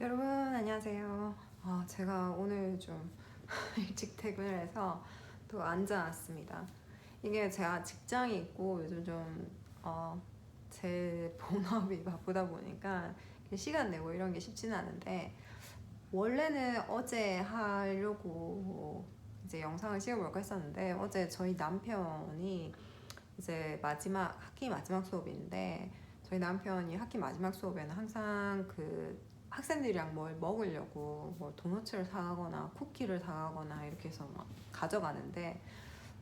여러분 안녕하세요. 아, 제가 오늘 좀 일찍 퇴근을 해서 또 앉아왔습니다. 이게 제가 직장이 있고 요즘 좀 어, 제 본업이 바쁘다 보니까 시간 내고 이런 게 쉽지는 않은데 원래는 어제 하려고 이제 영상을 찍어볼까 했었는데 어제 저희 남편이 이제 마지막 학기 마지막 수업인데 저희 남편이 학기 마지막 수업에는 항상 그 학생들이랑 뭘 먹으려고 뭐 도너츠를 사가거나 쿠키를 사가거나 이렇게 해서 막 가져가는데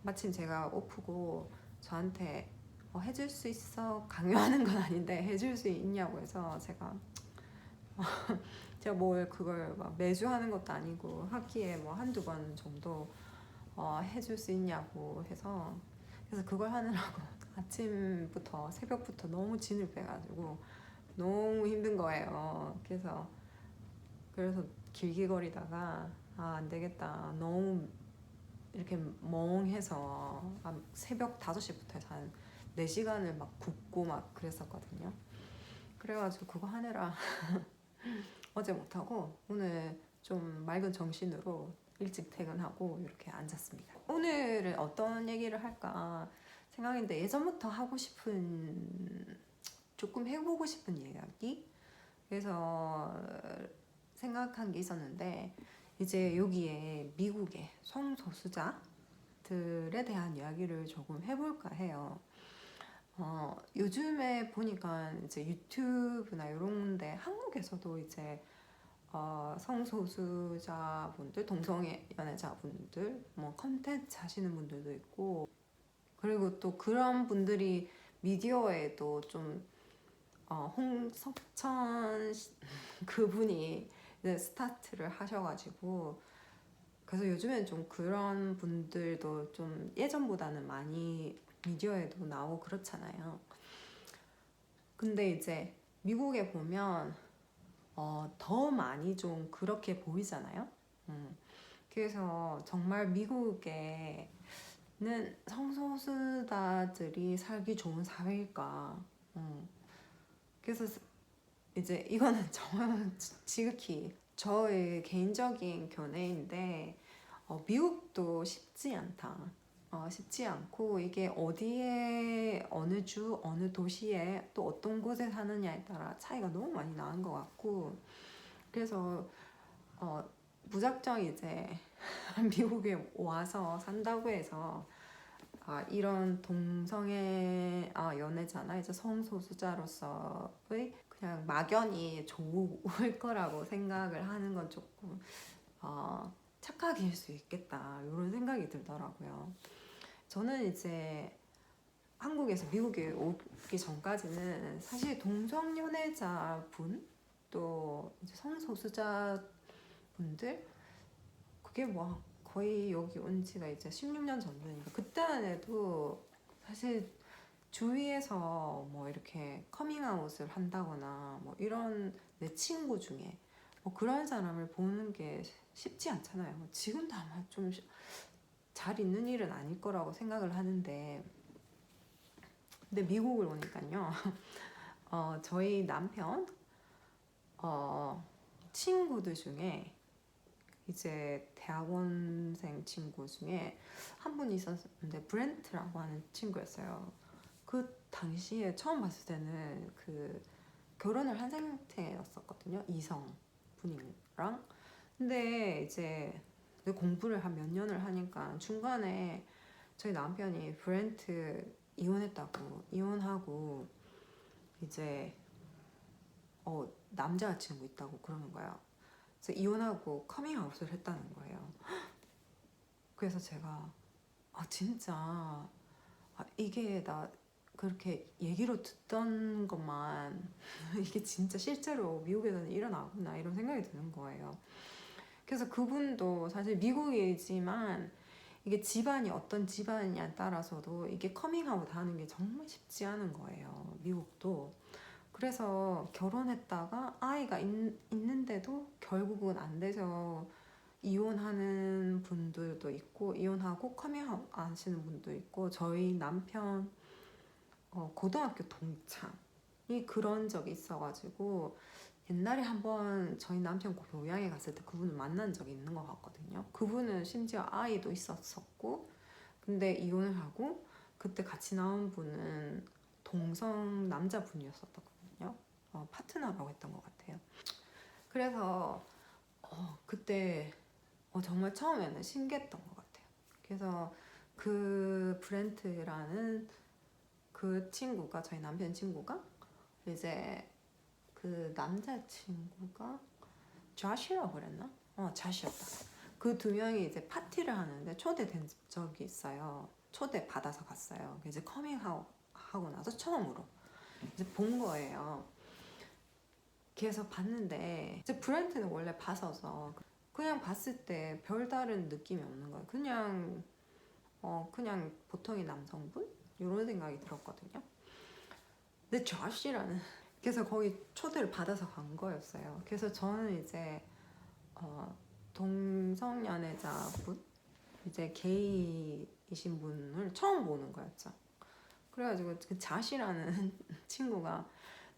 마침 제가 오프고 저한테 어, 해줄 수 있어? 강요하는 건 아닌데 해줄 수 있냐고 해서 제가 제가 뭘 그걸 막 매주 하는 것도 아니고 학기에 뭐 한두 번 정도 어, 해줄 수 있냐고 해서 그래서 그걸 하느라고 아침부터 새벽부터 너무 진을 빼가지고 너무 힘든 거예요. 그래서 그래서 길게 거리다가 아 안 되겠다. 너무 이렇게 멍해서 한 새벽 5시부터 해서 한 4시간을 막 굽고 막 그랬었거든요. 그래가지고 그거 하느라 어제 못하고 오늘 좀 맑은 정신으로 일찍 퇴근하고 이렇게 앉았습니다. 오늘은 어떤 얘기를 할까 생각했는데 예전부터 하고 싶은 조금 해보고 싶은 이야기 그래서 생각한 게 있었는데 이제 여기에 미국의 성소수자들에 대한 이야기를 조금 해볼까 해요. 어, 요즘에 보니까 이제 유튜브나 이런데 한국에서도 이제 어, 성소수자분들, 동성애 연애자분들, 뭐 컨텐츠 하시는 분들도 있고 그리고 또 그런 분들이 미디어에도 좀 어, 홍석천 씨- 그분이 이제 스타트를 하셔가지고 그래서 요즘엔 좀 그런 분들도 좀 예전보다는 많이 미디어에도 나오고 그렇잖아요. 근데 이제 미국에 보면 어, 더 많이 좀 그렇게 보이잖아요. 음. 그래서 정말 미국에는 성소수자들이 살기 좋은 사회일까? 음. 그래서 이제 이거는 정말 지극히 저의 개인적인 견해인데 어, 미국도 쉽지 않다. 어, 쉽지 않고 이게 어디에 어느 주 어느 도시에 또 어떤 곳에 사느냐에 따라 차이가 너무 많이 나는 것 같고 그래서 어, 무작정 이제 미국에 와서 산다고 해서 아, 이런 동성애 아, 연애자나 이제 성소수자로서의 그냥 막연히 좋을 거라고 생각을 하는 건 조금 어, 착각일 수 있겠다 이런 생각이 들더라고요. 저는 이제 한국에서 미국에 오기 전까지는 사실 동성 연애자 분 또 이제 성소수자 분들 그게 뭐 거의 여기 온 지가 이제 16년 전이니까 그때만 해도 사실 주위에서 뭐 이렇게 커밍아웃을 한다거나 뭐 이런 내 친구 중에 뭐 그런 사람을 보는 게 쉽지 않잖아요. 뭐 지금도 아마 좀 잘 있는 일은 아닐 거라고 생각을 하는데 근데 미국을 오니까요. 어, 저희 남편 어, 친구들 중에 이제 대학원생 친구 중에 한 분이 있었는데 브렌트라고 하는 친구였어요. 그 당시에 처음 봤을 때는 그 결혼을 한 상태였었거든요. 이성 분이랑. 근데 이제 공부를 한 몇 년을 하니까 중간에 저희 남편이 브렌트 이혼했다고 이혼하고 이제 어 남자친구 있다고 그러는. 그래서 이혼하고 커밍아웃을 했다는 거예요. 그래서 제가 아 진짜 아, 이게 나 그렇게 얘기로 듣던 것만 이게 진짜 실제로 미국에서는 일어나구나 이런 생각이 드는 거예요. 그래서 그분도 사실 미국이지만 이게 집안이 어떤 집안이냐에 따라서도 이게 커밍아웃 하는 게 정말 쉽지 않은 거예요. 미국도. 그래서 결혼했다가 아이가 있, 있는데도 결국은 안 돼서 이혼하는 분들도 있고 이혼하고 커밍아웃 하시는 분도 있고 저희 남편 어, 고등학교 동창이 그런 적이 있어가지고 옛날에 한번 저희 남편 고향에 갔을 때 그분을 만난 적이 있는 것 같거든요. 그분은 심지어 아이도 있었었고, 근데 이혼을 하고 그때 같이 나온 분은 동성 남자분이었었거든요. 어, 파트너라고 했던 것 같아요. 그래서 어, 그때 어, 정말 처음에는 신기했던 것 같아요. 그래서 그 브렌트라는 그 친구가 저희 남편 친구가 이제 그 남자 친구가 좌시라고 그랬나? 어, 좌시였다. 그 두 명이 이제 파티를 하는데 초대된 적이 있어요. 초대 받아서 갔어요. 이제 커밍아웃 하고 나서 처음으로 이제 본 거예요. 그래서 봤는데 이제 브렌트는 원래 봤어서 그냥 봤을 때 별다른 느낌이 없는 거예요. 그냥 어 그냥 보통의 남성분 이런 생각이 들었거든요. 근데 조시라는 그래서 거기 초대를 받아서 간 거였어요. 그래서 저는 이제 어 동성 연애자분 이제 게이이신 분을 처음 보는 거였죠. 그래가지고 그 자시라는 친구가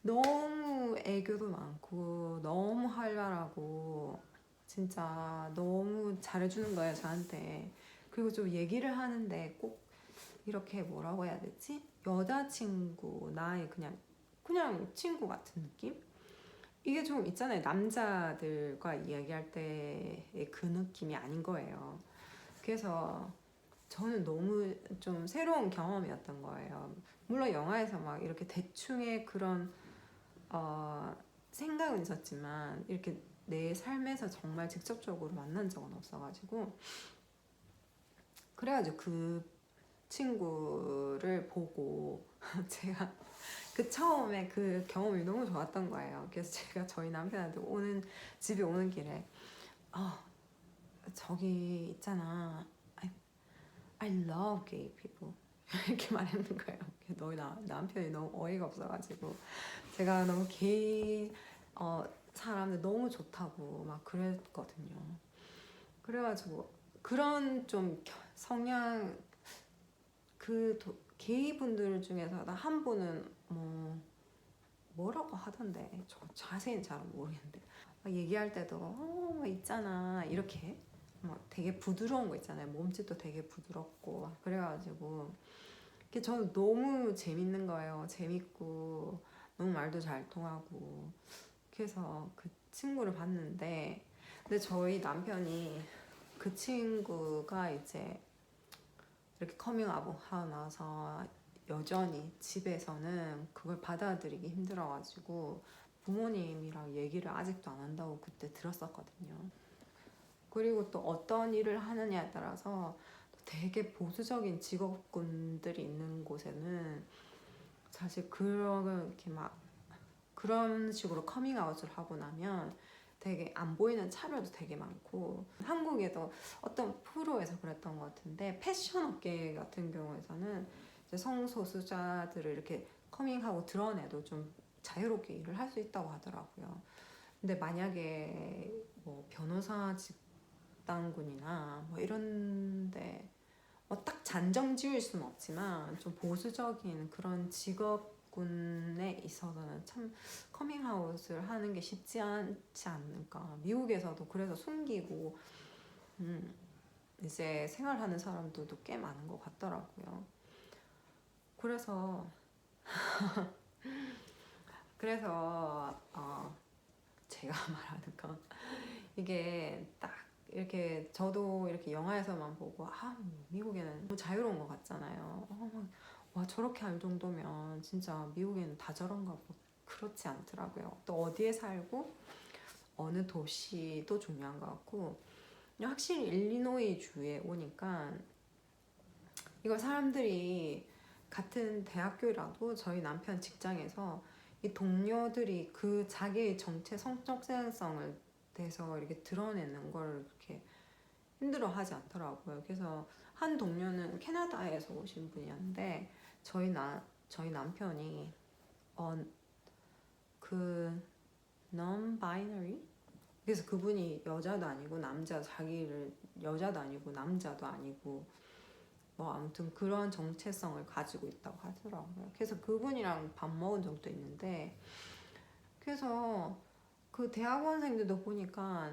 너무 애교도 많고 너무 활발하고 진짜 너무 잘해주는 거예요 저한테. 그리고 좀 얘기를 하는데 꼭 이렇게 뭐라고 해야 되지? 여자친구 나의 그냥 그냥 친구 같은 느낌? 이게 좀 있잖아요. 남자들과 이야기할 때의 그 느낌이 아닌 거예요. 그래서 저는 너무 좀 새로운 경험이었던 거예요. 물론 영화에서 막 이렇게 대충의 그런 어, 생각은 있었지만 이렇게 내 삶에서 정말 직접적으로 만난 적은 없어가지고 그래가지고 그 친구를 보고 제가 그 처음에 그 경험이 너무 좋았던 거예요. 그래서 제가 저희 남편한테 오는 집에 오는 길에 어 저기 있잖아 I, I love gay people 이렇게 말했는 거예요. 너희 나, 남편이 너무 어이가 없어가지고. 제가 너무 게이 어, 사람들 너무 좋다고 막 그랬거든요. 그래가지고 그런 좀 겨- 성향 그 도, 게이 분들 중에서 나한 분은 뭐 뭐라고 하던데? 저 자세히는 잘 모르겠는데. 막 얘기할 때도 어, 뭐 있잖아. 이렇게 막 되게 부드러운 거 있잖아요 몸짓도 되게 부드럽고 막 그래가지고 그게 저는 너무 재밌는 거예요 재밌고 너무 말도 잘 통하고 그래서 그 친구를 봤는데 근데 저희 남편이 그 친구가 이제 이렇게 커밍아웃 하고 나서 여전히 집에서는 그걸 받아들이기 힘들어가지고 부모님이랑 얘기를 아직도 안 한다고 그때 들었었거든요. 그리고 또 어떤 일을 하느냐에 따라서 되게 보수적인 직업군들이 있는 곳에는 사실 그런 이렇게 막 그런 식으로 커밍아웃을 하고 나면 되게 안 보이는 차별도 되게 많고 한국에도 어떤 프로에서 그랬던 것 같은데 패션 업계 같은 경우에서는 성소수자들을 이렇게 커밍하고 드러내도 좀 자유롭게 일을 할 수 있다고 하더라고요. 근데 만약에 뭐 변호사 집단군이나 뭐 이런데 뭐 딱 잔정 지을 수는 없지만 좀 보수적인 그런 직업군에 있어서는 참 커밍아웃을 하는 게 쉽지 않지 않을까. 미국에서도 그래서 숨기고 음, 이제 생활하는 사람들도 꽤 많은 것 같더라고요. 그래서 그래서 어, 제가 말하는 건 이게 딱 이렇게 저도 이렇게 영화에서만 보고 아 미국에는 너무 자유로운 것 같잖아요. 어, 막, 와 저렇게 할 정도면 진짜 미국에는 다 저런가 보 그렇지 않더라고요. 또 어디에 살고 어느 도시도 중요한 것 같고 확실히 일리노이 주에 오니까 이거 사람들이 같은 대학교라도 저희 남편 직장에서 이 동료들이 그 자기의 정체 성적 생성을 대해서 이렇게 드러내는 걸 그렇게 힘들어하지 않더라고요. 그래서 한 동료는 캐나다에서 오신 분이었는데 저희 나 저희 남편이 어, 그 non-binary 그래서 그분이 여자도 아니고 남자 자기를 여자도 아니고 남자도 아니고 뭐 아무튼 그런 정체성을 가지고 있다고 하더라고요. 그래서 그분이랑 밥 먹은 적도 있는데 그래서 그 대학원생들도 보니까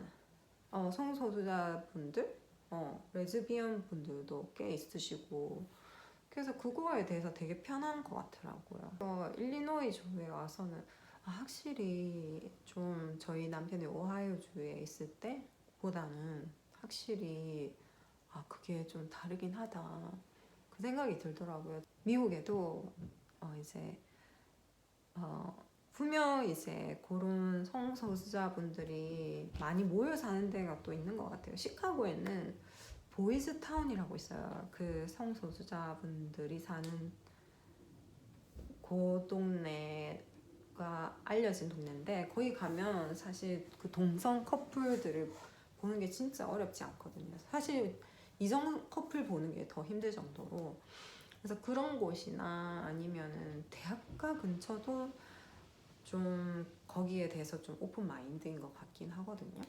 어, 성소수자분들, 어, 레즈비언 분들도 꽤 있으시고 그래서 그거에 대해서 되게 편한 것 같더라고요. 어, 일리노이 주에 와서는 아, 확실히 좀 저희 남편이 오하이오 주에 있을 때보다는 확실히 아 그게 좀 다르긴 하다 그 생각이 들더라고요. 미국에도 어, 이제 어, 분명 이제 그런 성소수자분들이 많이 모여 사는 데가 또 있는 것 같아요. 시카고에는 보이즈 타운이라고 있어요. 그 성소수자분들이 사는 그 동네가 알려진 동네인데 거기 가면 사실 그 동성 커플들을 보는 게 진짜 어렵지 않거든요. 사실 이성 커플 보는 게 더 힘들 정도로 그래서 그런 곳이나 아니면은 대학가 근처도 좀 거기에 대해서 좀 오픈 마인드인 것 같긴 하거든요.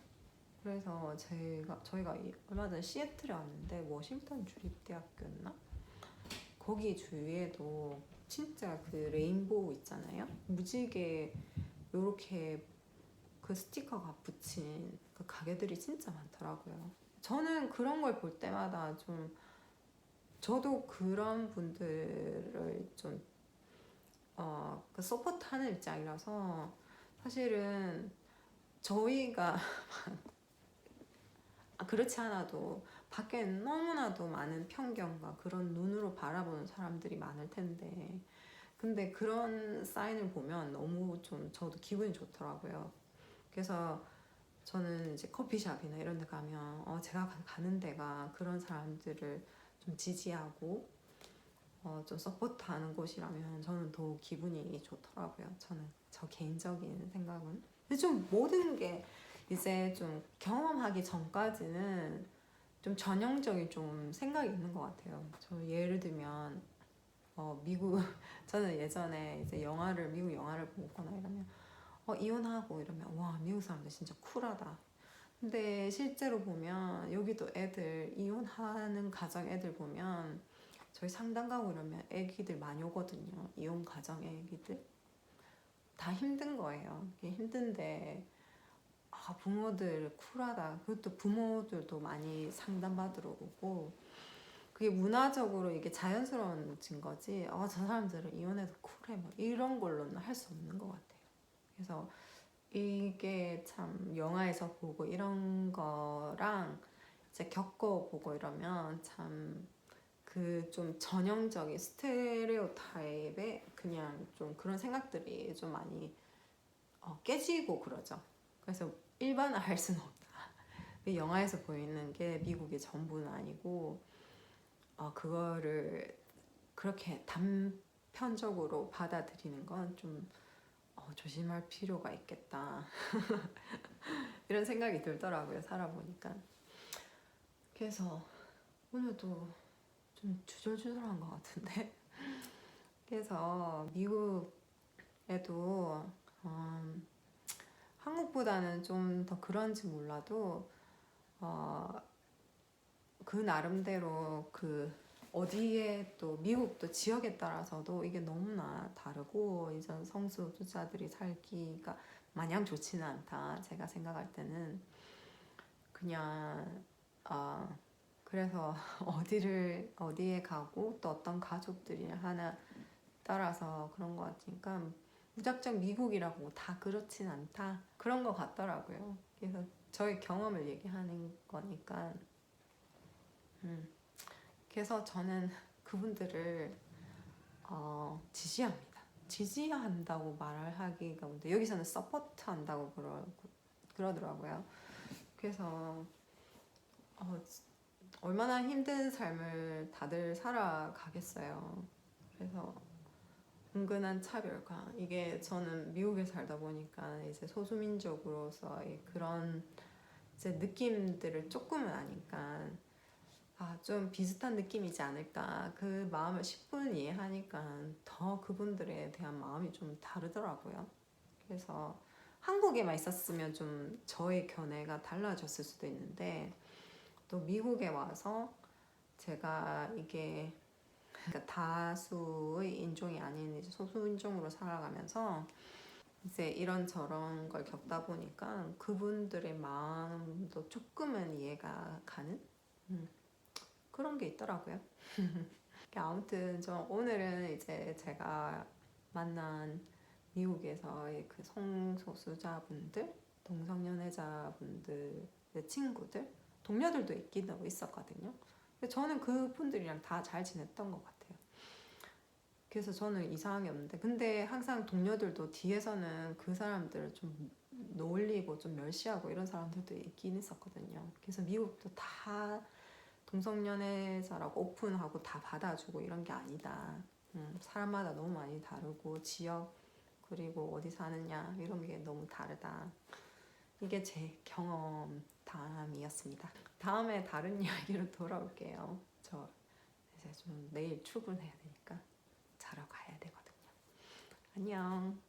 그래서 제가 저희가 이- 얼마 전에 시애틀에 왔는데 워싱턴 주립대학교였나? 거기 주위에도 진짜 그 레인보우 있잖아요. 무지개 요렇게 그 스티커가 붙인 그 가게들이 진짜 많더라고요. 저는 그런 걸 볼 때마다 좀 저도 그런 분들을 좀 어, 그 서포트하는 입장이라서 사실은 저희가 아, 그렇지 않아도 밖에 너무나도 많은 편견과 그런 눈으로 바라보는 사람들이 많을 텐데 근데 그런 사인을 보면 너무 좀 저도 기분이 좋더라고요. 그래서 저는 이제 커피숍이나 이런 데 가면 어, 제가 가- 가는 데가 그런 사람들을 좀 지지하고 어, 좀 서포트하는 곳이라면 저는 더 기분이 좋더라고요. 저는 저 개인적인 생각은. 근데 좀 모든 게 이제 좀 경험하기 전까지는 좀 전형적인 좀 생각이 있는 것 같아요. 저 예를 들면 어, 미국 저는 예전에 이제 영화를 미국 영화를 보거나 이러면 어, 이혼하고 이러면 와 미국 사람들 진짜 쿨하다. 근데 실제로 보면 여기도 애들 이혼하는 가정 애들 보면 저희 상담 가고 이러면 애기들 많이 오거든요. 이혼 가정 애기들 다 힘든 거예요. 힘든데 아 부모들 쿨하다. 그것도 부모들도 많이 상담받으러 오고 그게 문화적으로 이게 자연스러워진 거지. 아저 사람들은 이혼해도 쿨해 뭐 이런 걸로는 할 수 없는 것 같아요. 그래서 이게 참 영화에서 보고 이런 거랑 이제 겪어보고 이러면 참 그 좀 전형적인 스테레오 타입의 그냥 좀 그런 생각들이 좀 많이 어, 깨지고 그러죠. 그래서 일반화할 수는 없다. 이 영화에서 보이는 게 미국의 전부는 아니고 어, 그거를 그렇게 단편적으로 받아들이는 건좀 어, 조심할 필요가 있겠다. 이런 생각이 들더라고요, 살아보니까. 그래서 오늘도 좀 주절주절한 것 같은데. 그래서 미국에도 음, 한국보다는 좀 더 그런지 몰라도 어, 그 나름대로 그 어디에 또 미국도 지역에 따라서도 이게 너무나 다르고 이전 성소수자들이 살기가 마냥 좋지는 않다. 제가 생각할 때는 그냥 어 그래서 어디를 어디에 가고 또 어떤 가족들이 하나 따라서 그런 것 같으니까 무작정 미국이라고 다 그렇진 않다 그런 것 같더라고요. 그래서 저의 경험을 얘기하는 거니까 음. 그래서 저는 그분들을 어, 지지합니다. 지지한다고 말을 하기가 근데 여기서는 서포트한다고 그러, 그러더라고요. 그래서 어, 얼마나 힘든 삶을 다들 살아가겠어요. 그래서 은근한 차별과 이게 저는 미국에 살다 보니까 이제 소수민족으로서의 그런 이제 느낌들을 조금은 아니까 아, 좀 비슷한 느낌이지 않을까. 그 마음을 10분 이해하니까 더 그분들에 대한 마음이 좀 다르더라고요. 그래서 한국에만 있었으면 좀 저의 견해가 달라졌을 수도 있는데 또 미국에 와서 제가 이게 그러니까 다수의 인종이 아닌 소수 인종으로 살아가면서 이제 이런 저런 걸 겪다 보니까 그분들의 마음도 조금은 이해가 가는 음, 그런 게 있더라고요. 아무튼 저 오늘은 이제 제가 만난 미국에서의 그 성소수자분들, 동성연애자분들의 친구들, 동료들도 있긴 있었거든요. 근데 저는 그분들이랑 다 잘 지냈던 것 같아요. 그래서 저는 이상하게 없는데, 근데 항상 동료들도 뒤에서는 그 사람들을 좀 놀리고 좀 멸시하고 이런 사람들도 있긴 있었거든요. 그래서 미국도 다 동성연애자라고 오픈하고 다 받아주고 이런 게 아니다. 음, 사람마다 너무 많이 다르고 지역 그리고 어디 사느냐 이런 게 너무 다르다. 이게 제 경험 담이었습니다. 다음에 다른 이야기로 돌아올게요. 저 이제 좀 내일 출근해야 되니까 자러 가야 되거든요. 안녕.